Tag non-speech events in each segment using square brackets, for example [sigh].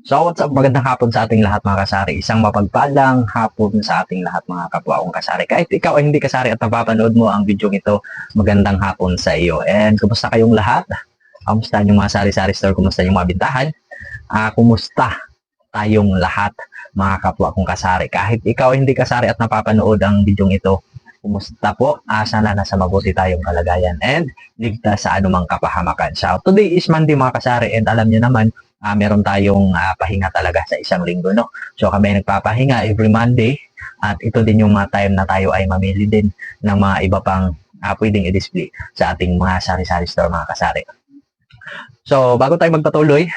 So what's up, magandang hapon sa ating lahat mga kasari. Isang mapagpalang hapon sa ating lahat mga kapwa kong kasari. Kahit ikaw ay hindi kasari at napapanood mo ang video ito, magandang hapon sa iyo. And kumusta kayong lahat? Kumusta yung mga sari-sari store? Kumusta yung mga bintahan? Ah, kumusta tayong lahat mga kapwa kong kasari? Kahit ikaw ay hindi kasari at napapanood ang video ito, kumusta po? Ah, sana nasa mabuti tayong kalagayan and ligtas sa anumang kapahamakan. So today is Monday mga kasari and alam niyo naman, ah, meron tayong ah, pahinga talaga sa isang linggo, no? So kami ay nagpapahinga every Monday at ito din yung mga time na tayo ay mamili din ng mga iba pang ah, pwedeng i-display sa ating mga sari-sari store mga kasari. So bago tayo magpatuloy,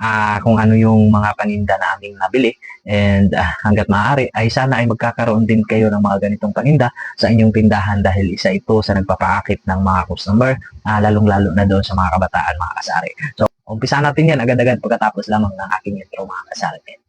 ah, kung ano yung mga paninda na aming nabili and ah, hanggat maaari ay sana ay magkakaroon din kayo ng mga ganitong paninda sa inyong tindahan dahil isa ito sa nagpapaakit ng mga customer, ah, lalong-lalo na doon sa mga kabataan mga kasari. So Umpisa natin yan agad-agad pagkatapos lamang ng aking intro mga kasali.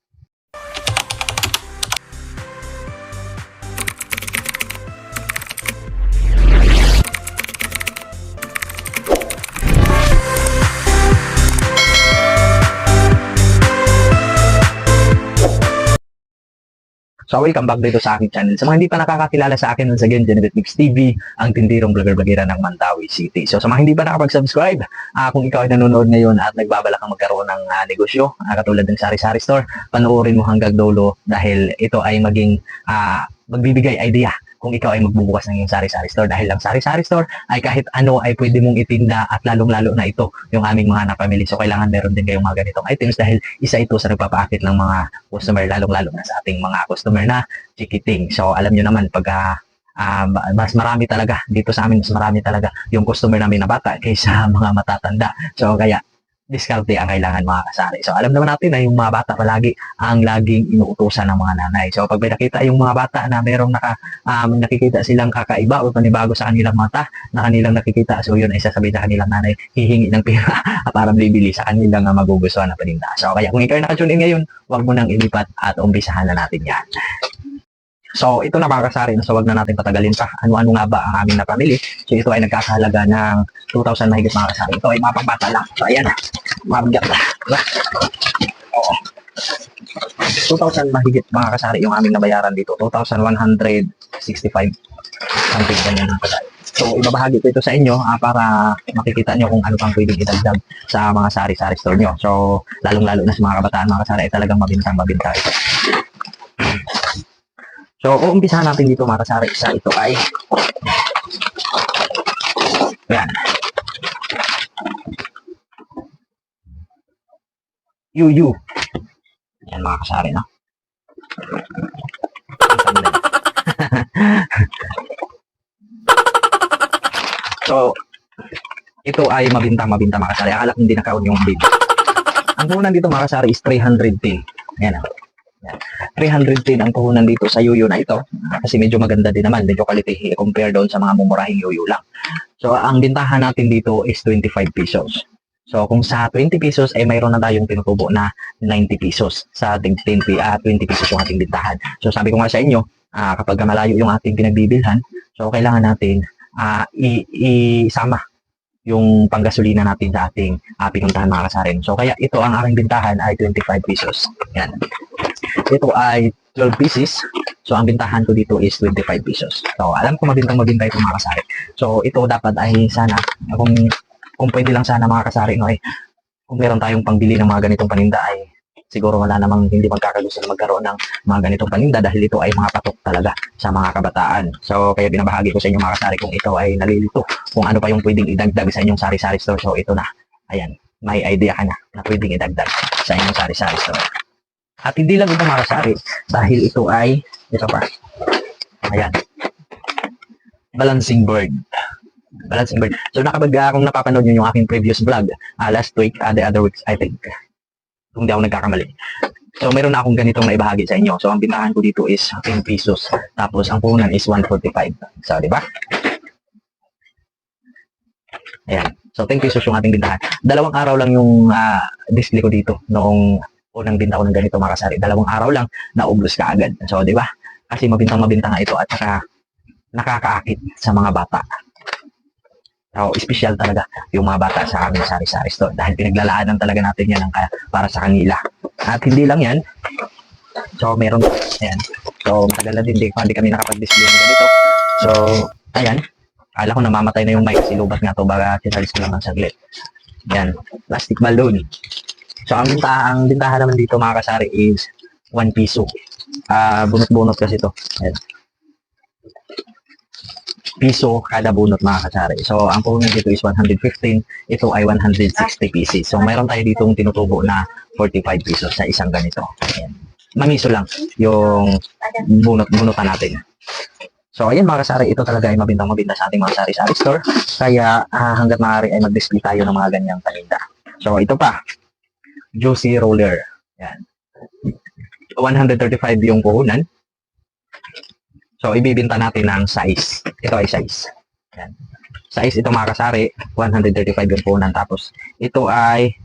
So welcome back dito sa aking channel. Sa mga hindi pa nakakakilala sa akin, once again, Genevieve Mix TV, ang tindirong vlogger-vlogera ng Mandawi City. So sa mga hindi pa nakapag-subscribe, ah, kung ikaw ay nanonood ngayon at nagbabalak kang magkaroon ng ah, negosyo, ah, katulad ng Sari-Sari Store, panoorin mo hanggang dulo dahil ito ay maging ah, magbibigay idea kung ikaw ay magbubukas ng iyong sari-sari store dahil lang sari-sari store ay kahit ano ay pwede mong itinda at lalong-lalo na ito yung aming mga napamili. So kailangan meron din kayong mga ganitong items dahil isa ito sa nagpapaakit ng mga customer lalong-lalo na sa ating mga customer na chikiting. So alam nyo naman pag ah, ah, mas marami talaga dito sa amin mas marami talaga yung customer namin na bata kaysa [laughs] mga matatanda. So kaya diskarte ang kailangan mga kasari. So alam naman natin na yung mga bata palagi ang laging inuutosan ng mga nanay. So pag may nakita yung mga bata na merong naka, um, nakikita silang kakaiba o panibago sa kanilang mata na kanilang nakikita, so yun ay sasabihin sa kanilang nanay, hihingi ng pera [laughs] para bibili sa kanilang uh, magugustuhan na paninda. So kaya kung ikaw nakatune in ngayon, huwag mo nang ilipat at umpisahan na natin yan. So, ito na mga kasari, so wag na natin patagalin pa. Ano-ano nga ba ang aming napamili? So, ito ay nagkakahalaga ng 2,000 mahigit mga kasari. Ito ay mapambata lang. So, ayan. Mabigat na. Diba? Oo. 2,000 mahigit mga kasari yung aming nabayaran dito. 2,165 something ganyan mga kasari. So, ibabahagi ko ito sa inyo ah, para makikita nyo kung ano pang pwedeng idagdag sa mga sari-sari store nyo. So, lalong-lalo na sa mga kabataan mga kasari ay talagang mabintang-mabinta ito. So, uumpisahan natin dito mga kasari. Isa ito ay yan. Yuyu. Yan mga kasari, no? [laughs] so, ito ay mabintang-mabinta mga kasari. Akala ko hindi nakaon yung bid. Ang puhunan dito mga kasari is 310. Yan. Ah. 310 ang puhunan dito sa yuyo na ito. Kasi medyo maganda din naman, medyo quality compare doon sa mga mumurahing yuyo lang. So, ang bintahan natin dito is 25 pesos. So, kung sa 20 pesos ay mayroon na tayong tinutubo na 90 pesos sa ating 10, pe- ah, 20 pesos yung ating bintahan. So, sabi ko nga sa inyo, ah, kapag malayo yung ating pinagbibilhan, so kailangan natin i- isama yung panggasolina natin sa ating uh, pinuntahan mga kasarin. So, kaya ito ang aking bintahan ay 25 pesos. Yan. Ito ay 12 pieces. So, ang bintahan ko dito is 25 pesos. So, alam ko mabintang mabinta ito mga kasari. So, ito dapat ay sana, kung, kung pwede lang sana mga kasari, no, ay, kung meron tayong pangbili ng mga ganitong paninda ay siguro wala namang hindi magkakagusto na magkaroon ng mga ganitong paninda dahil ito ay mga patok talaga sa mga kabataan. So, kaya binabahagi ko sa inyo mga kasari kung ito ay nalilito, kung ano pa yung pwedeng idagdag sa inyong sari-sari store. So, ito na. Ayan, may idea ka na na pwedeng idagdag sa inyong sari-sari store. At hindi lang ito mga kasari dahil ito ay, ito pa, ayan, balancing board. Balancing board. So, nakapag, uh, kung napapanood nyo yung aking previous vlog, uh, last week, uh, the other weeks, I think, kung di ako nagkakamali. So, meron na akong ganitong naibahagi sa inyo. So, ang bintahan ko dito is 10 pesos. Tapos, ang puhunan is 145. So, di ba? Ayan. So, 10 pesos yung ating bintahan. Dalawang araw lang yung ah, display ko dito noong unang binta ko ng ganito mga. Dalawang araw lang, naubos ka agad. So, di ba? Kasi mabintang mabinta nga ito at saka nakakaakit sa mga bata. So, special talaga yung mga bata sa aming sari-sari store dahil pinaglalaanan talaga natin yan ng, kaya- para sa kanila. At hindi lang yan. So, meron, ayan. So, matagal na din, di, hindi kami nakapag-display ng ganito. So, ayan. Kala ko namamatay na yung mic kasi lubat nga to charge ko lang ng saglit. Yan, plastic balloon. So, ang bintahan, ang bintahan naman dito mga kasari is 1 piso. Ah, bunot-bunot kasi to. Ayan. Piso kada bunot mga kasari. So, ang puhunan dito is 115. Ito ay 160 pieces. So, mayroon tayo ditong tinutubo na 45 pesos sa isang ganito. Ayan. Mamiso lang yung bunot-bunutan natin. So, ayan mga kasari, ito talaga ay mabintang mabinta sa ating mga sari-sari store. Kaya ah, hanggat maaari ay mag-display tayo ng mga ganyang paninda. So, ito pa. Juicy Roller. Yan. 135 yung puhunan. So, ibibinta natin ng size. Ito ay size. Yan. Size ito mga kasari, 135 yung puhunan. Tapos, ito ay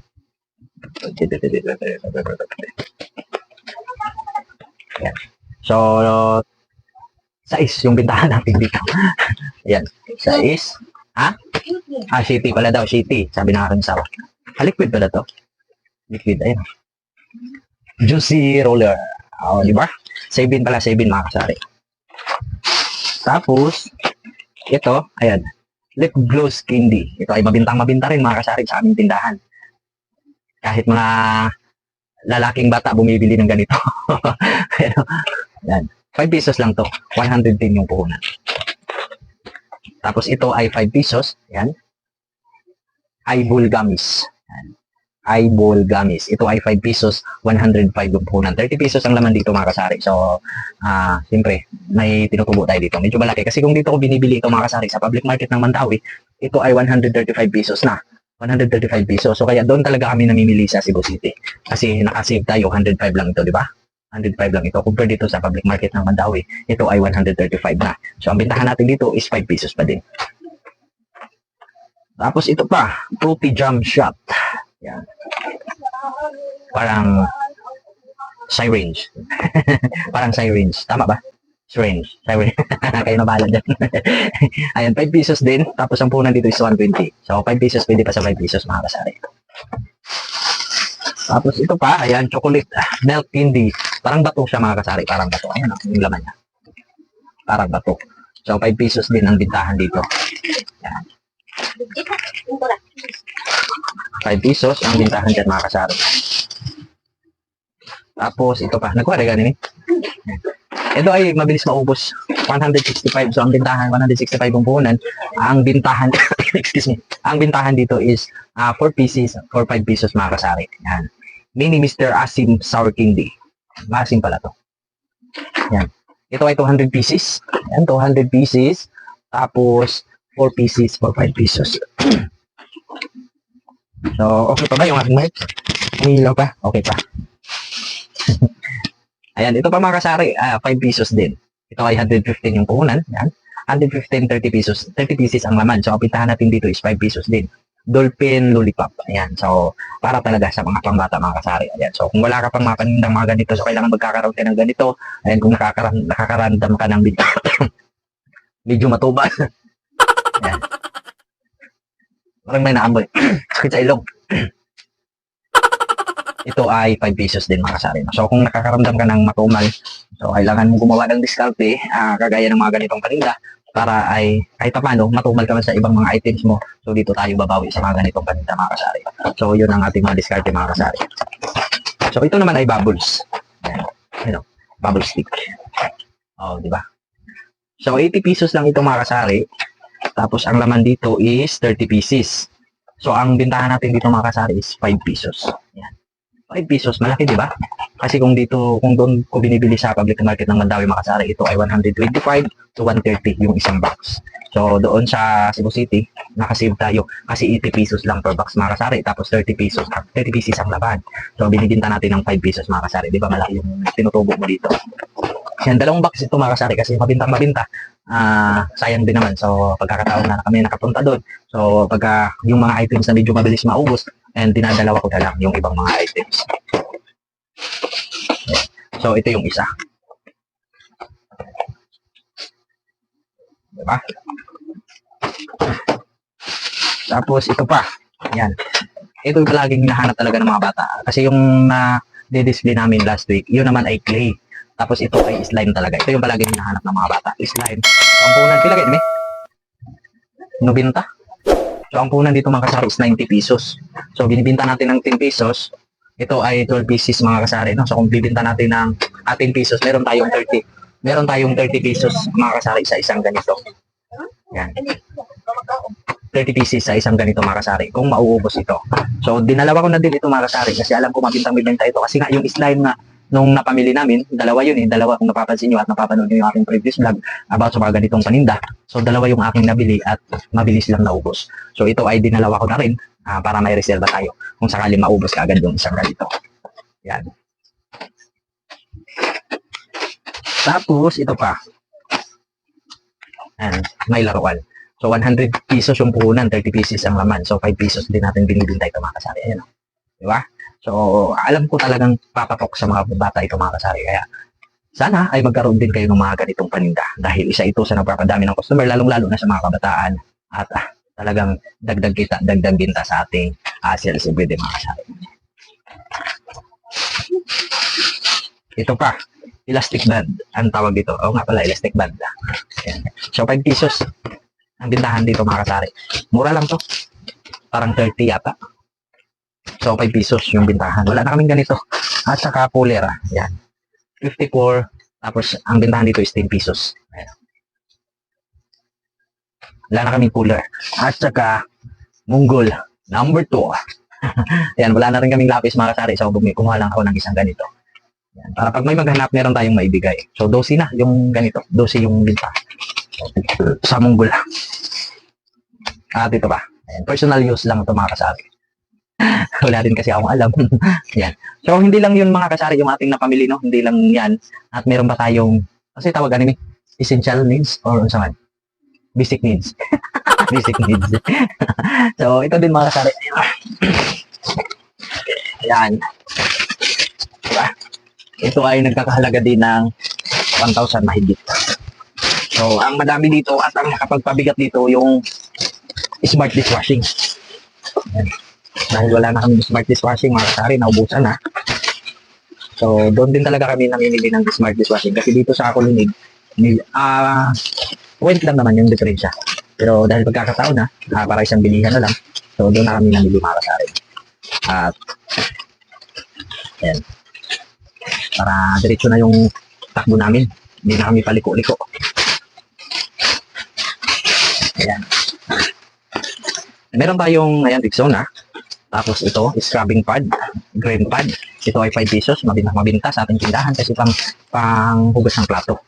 yan. So, size yung bintahan natin dito. [laughs] Yan. Size. Ha? Ah, city pala daw, city. Sabi ng aking sawa. Ah, liquid pala to. Liquid, ayun. Juicy roller. Oh, di ba? Sabin pala, sabin mga kasari. Tapos, ito, ayan. Lip gloss candy. Ito ay mabintang-mabinta rin mga kasari sa aming tindahan. Kahit mga lalaking bata bumibili ng ganito. [laughs] Pero, yan. 5 pesos lang to. 110 yung puhunan. Tapos ito ay 5 pesos. Yan. Eyeball gummies. Eyeball gummies. Ito ay 5 pesos, 105 yung puhunan. 30 pesos ang laman dito mga kasari. So, ah, siyempre, may tinutubo tayo dito. Medyo malaki. Kasi kung dito ko binibili ito mga kasari sa public market ng Mandawi, ito ay 135 pesos na. 135 pesos. So, kaya doon talaga kami namimili sa Cebu City. Kasi nakasave tayo, 105 lang ito, di ba? 105 lang ito. Compare dito sa public market ng Mandawi, ito ay 135 na. So, ang bintahan natin dito is 5 pesos pa din. Tapos ito pa, Fruity Jam Shot. Yan. Parang syringe. [laughs] Parang syringe. Tama ba? Syringe. Syringe. [laughs] Kayo na bahala dyan. [laughs] Ayan, 5 pesos din. Tapos ang punan dito is 120. So, 5 pesos pwede pa sa 5 pesos mga kasari. Tapos ito pa, ayan, chocolate ah, milk candy. Parang bato siya mga kasari, parang bato. Ayan, yung laman niya. Parang bato. So, 5 pesos din ang bintahan dito. Ayan. 5 pesos ang bintahan dyan mga kasari. Tapos, ito pa. Nagkuha rin ganin eh. Ito ay mabilis maubos. 165. So, ang bintahan, 165 ang. Ang bintahan, [laughs] excuse me, ang bintahan dito is ah 4 pieces for 5 pesos mga kasari. Yan. Mini Mr. Asim Sour Candy. Maasim pala to. Yan. Ito ay 200 pieces. Yan, 200 pieces. Tapos, 4 pieces for 5 pesos. [clears throat] so, okay pa ba yung aking mic? Umilaw pa? Okay pa. [laughs] Ayan, ito pa mga kasari, ah, 5 pesos din. Ito ay 115 yung puhunan. Yan. 115, 30 pesos. 30 pieces ang laman. So, ang pintahan natin dito is 5 pesos din. Dolphin Lollipop. Ayan. So, para talaga sa mga pangbata mga kasari. Ayan. So, kung wala ka pang mga mga ganito, so kailangan magkakaroon ka ng ganito. Ayan, kung nakakaran nakakarandam ka ng [coughs] medyo, medyo matubas. [laughs] Ayan. Parang may naamoy. [clears throat] Sakit sa ilong. [clears throat] Ito ay 5 pesos din mga kasari. So, kung nakakaramdam ka ng matumal, so kailangan mo gumawa ng diskarte, ah, kagaya ng mga ganitong paninda, para ay kahit pa paano, matumal ka man sa ibang mga items mo. So, dito tayo babawi sa mga ganitong paninda mga kasari. So, yun ang ating mga diskarte mga kasari. So, ito naman ay bubbles. Ayan. Ano? Bubble stick. Oh, di ba? So, 80 pesos lang ito mga kasari. Tapos, ang laman dito is 30 pieces. So, ang bintahan natin dito mga kasari is 5 pesos. Ayan. 5 pesos, malaki di ba? Kasi kung dito, kung doon ko binibili sa public market ng Mandawi Makasari, ito ay 125 to 130 yung isang box. So, doon sa Cebu City, nakasave tayo kasi 80 pesos lang per box Makasari, tapos 30 pesos, 30 pieces ang laban. So, binibinta natin ng 5 pesos Makasari, di ba? Malaki yung tinutubo mo dito. Yan, dalawang box ito Makasari kasi mabintang mabinta. Ah, sayang din naman. So, pagkakataon na kami nakapunta doon. So, pagka yung mga items na medyo mabilis maubos, and dinadalawa ko na lang yung ibang mga items. So, ito yung isa. Diba? Tapos, ito pa. Yan. Ito yung palaging hinahanap talaga ng mga bata. Kasi yung na di-display namin last week, yun naman ay clay. Tapos ito ay slime talaga. Ito yung palagi hinahanap ng mga bata. Slime. So, ang punan, pila kayo, Nobinta. So, ang punan dito mga kasari is 90 pesos. So, binibinta natin ng 10 pesos. Ito ay 12 pieces mga kasari. No? So, kung bibinta natin ng ah, 10 pesos, meron tayong 30. Meron tayong 30 pesos mga kasari sa isang ganito. Yan. 30 pieces sa isang ganito mga kasari kung mauubos ito. So, dinalawa ko na din ito mga kasari kasi alam ko mabintang bibenta ito kasi nga yung slime nga nung napamili namin, dalawa yun eh, dalawa kung napapansin nyo at napapanood nyo yung aking previous vlog about sa mga ganitong paninda. So, dalawa yung aking nabili at mabilis lang naubos. So, ito ay dinalawa ko na rin ah, para may reserva tayo kung sakali maubos ka agad yung isang ganito. Yan. Tapos, ito pa. Yan, may laruan. So, 100 pesos yung puhunan, 30 pieces ang laman. So, 5 pesos din natin binibinta ito mga kasari. Ayan. o. Di ba? So, alam ko talagang papatok sa mga bata ito mga kasari. Kaya, sana ay magkaroon din kayo ng mga ganitong paninda. Dahil isa ito sa nagpapadami ng customer, lalong-lalo na sa mga kabataan. At ah, talagang dagdag kita, dagdag binta sa ating uh, sales everyday mga kasari. Ito pa, elastic band. Ang tawag dito. Oo nga pala, elastic band. Ayan. So, 5 pesos ang bintahan dito mga kasari. Mura lang to. Parang 30 yata. So, 5 pesos yung bintahan. Wala na kaming ganito. At saka puller. ah. Yan. 54. Tapos, ang bintahan dito is 10 pesos. Ayan. Wala na kaming puller. At saka, munggol. Number 2. [laughs] Ayan, wala na rin kaming lapis mga kasari. So, kumuha lang ako ng isang ganito. Ayan. Para pag may maghanap, meron tayong maibigay. So, 12 na yung ganito. 12 yung bintahan sa munggol. At ito pa. Ayan, personal use lang ito mga kasari. [laughs] Wala din kasi akong alam. [laughs] yan. So, hindi lang yun mga kasari yung ating napamili, no? Hindi lang yan. At meron pa tayong, kasi tawag ni? Essential needs or ano man? Basic needs. [laughs] Basic needs. so, ito din mga kasari. Ayan. Ito ay nagkakahalaga din ng 1,000 mahigit. So, ang madami dito at ang nakapagpabigat dito yung smart dishwashing. Ayan. Dahil wala na kami smart dishwashing, mga kasari, naubusan na. So, doon din talaga kami namimili ng smart dishwashing. Kasi dito sa ako linig, ah, went lang naman yung diferensya. Pero dahil pagkakataon na, ah, para isang bilihan na lang, so doon na kami namili mga kasari. At, ayan. Para diretso na yung takbo namin. Hindi na kami paliko-liko. Ayan. Meron tayong, ayan, Rexona. Tapos ito, scrubbing pad, green pad. Ito ay 5 pesos, mabinta, mabinta sa ating tindahan kasi pang, pang ng plato.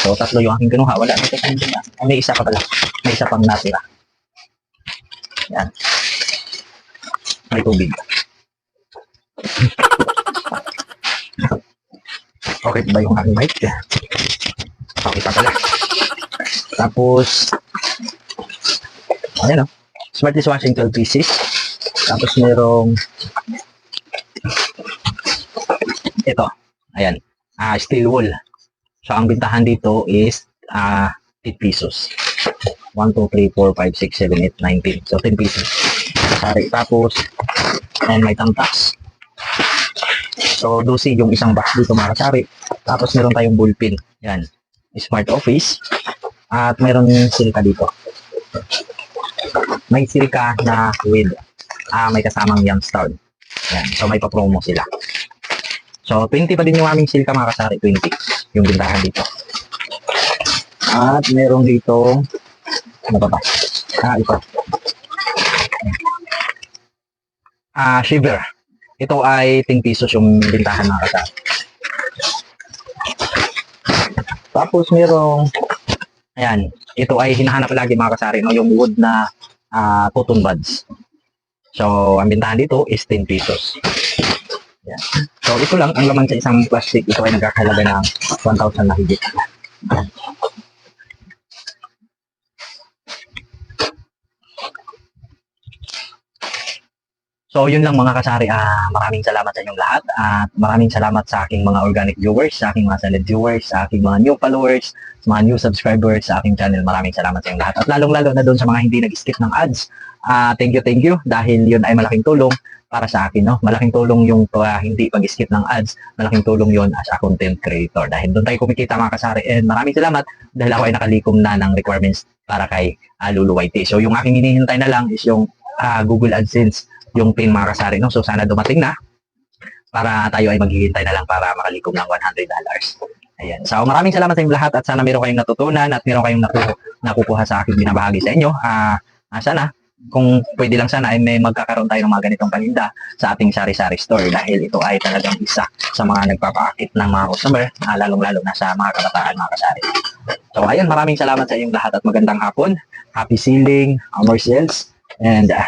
So, tatlo yung aking kinuha. Wala dito sa tindahan. Ah, May isa pa pala. May isa pang natira. Yan. May tubig. Okay ba yung aking mic? Okay pa pala. Tapos, ayan o. Smart dishwashing 12 pieces. Tapos merong ito. Ayan. Ah, steel wool. So, ang bintahan dito is ah 8 pesos. 1, 2, 3, 4, 5, 6, 7, 8, 9, 10. So, 10 pesos. Sorry. Tapos, and may tamtas. So, 12 yung isang box dito mga kasari. Tapos, meron tayong bullpen. Yan. Smart office. At meron silika dito. May silika na with ah may kasamang Youngstown. Yan. So, may pa-promo sila. So, 20 pa din yung aming silka mga kasari. 20 yung bintahan dito. At meron dito ano pa ba? Ah, ito. Ah, shiver. Ito ay 10 pesos yung bintahan mga kasari. Tapos merong ayan, ito ay hinahanap lagi mga kasari no, yung wood na ah, cotton buds. So, ang bintahan dito is 10 pesos. Yan. So, ito lang ang laman sa isang plastic. Ito ay nagkakalaga ng 1,000 na higit. So, yun lang mga kasari. Ah, maraming salamat sa inyong lahat. At maraming salamat sa aking mga organic viewers, sa aking mga silent viewers, sa aking mga new followers, sa mga new subscribers sa aking channel. Maraming salamat sa inyong lahat. At lalong-lalo na doon sa mga hindi nag-skip ng ads. Ah, thank you, thank you. Dahil yun ay malaking tulong para sa akin, no? Malaking tulong yung uh, hindi pag-skip ng ads, malaking tulong yon as a content creator. Dahil doon tayo kumikita mga kasari. And maraming salamat dahil ako ay nakalikom na ng requirements para kay uh, Lulu YT. So yung aking hinihintay na lang is yung ah, Google AdSense, yung pin mga kasari, no? So sana dumating na para tayo ay maghihintay na lang para makalikom ng $100. Ayan. So maraming salamat sa inyong lahat at sana meron kayong natutunan at meron kayong naku- nakukuha sa aking binabahagi sa inyo. Ah, sana kung pwede lang sana ay may magkakaroon tayo ng mga ganitong paninda sa ating sari-sari store dahil ito ay talagang isa sa mga nagpapaakit ng mga customer, ah, lalong-lalo na sa mga kabataan mga kasari. So ayun, maraming salamat sa inyong lahat at magandang hapon. Happy selling, uh, sales, and uh,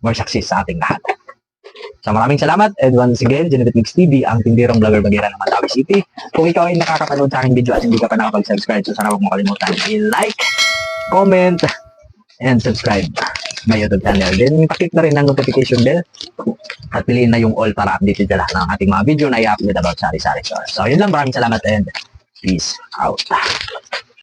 more success sa ating lahat. So maraming salamat and once again, Genevieve Mix TV, ang tindirong vlogger bagira ng Mandawi City. Kung ikaw ay nakakapanood sa aking video at hindi ka pa nakapag-subscribe, so sana huwag mo kalimutan i-like, comment, and subscribe my YouTube channel. Then, paklik na rin ang notification bell at piliin na yung all para updated ka lahat ng ating mga video na i-upload about Sari Sari Store. So, yun lang. Maraming salamat and peace out.